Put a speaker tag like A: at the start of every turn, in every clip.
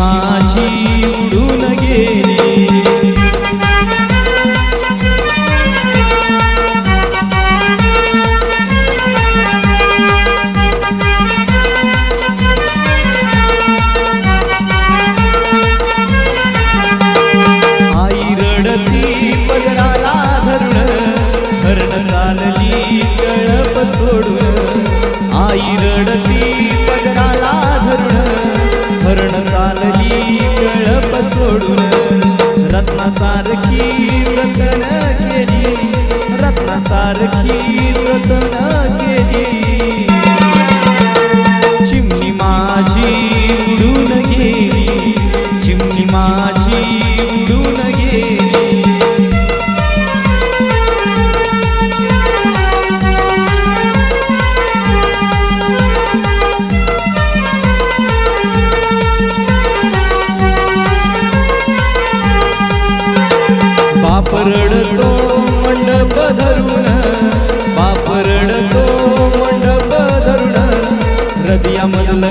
A: माझी उडून गेली. आई रडती पदराला धरण चालली सोडून. आई रडती रत्नासारखी जतन केली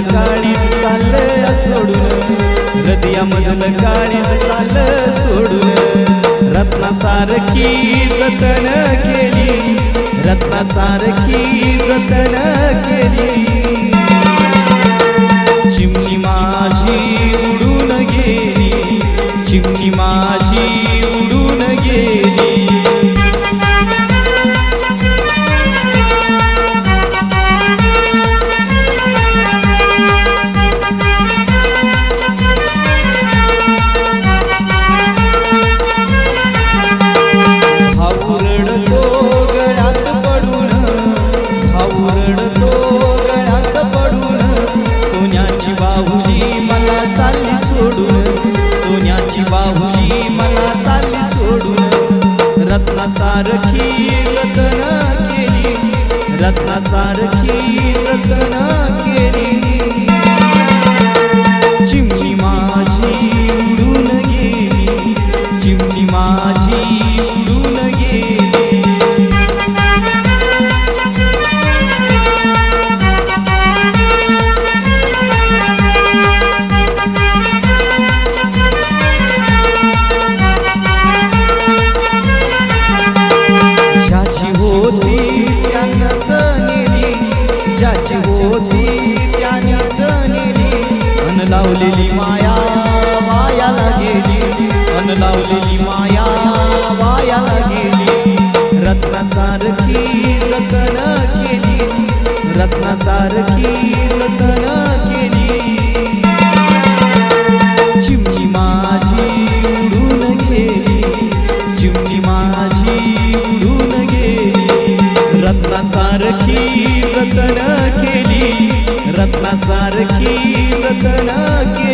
A: काळी काळीज चाललं सोडून. हृदयामधलं काळी चाललं सोडून. रत्नासारखी जतन केली. रत्नासारखी जतन केली. चिमणी माझी उडून गेली. चिमणी माझी सोडून सोन्याची बाहुली मला चालली सोडून रत्नासारखी रतन केली. रत्नासारखी रतन लावलेली माया वायाला गेली. अन लावलेली माया वायाला गेली. रत्नासारखी रतन केली. रत्नासारखी रतन केली. चिमची माझी उडून गेली. चिमची माझी उडून गेली. रत्नासारखी जतन केली. ರತನಾಕಿ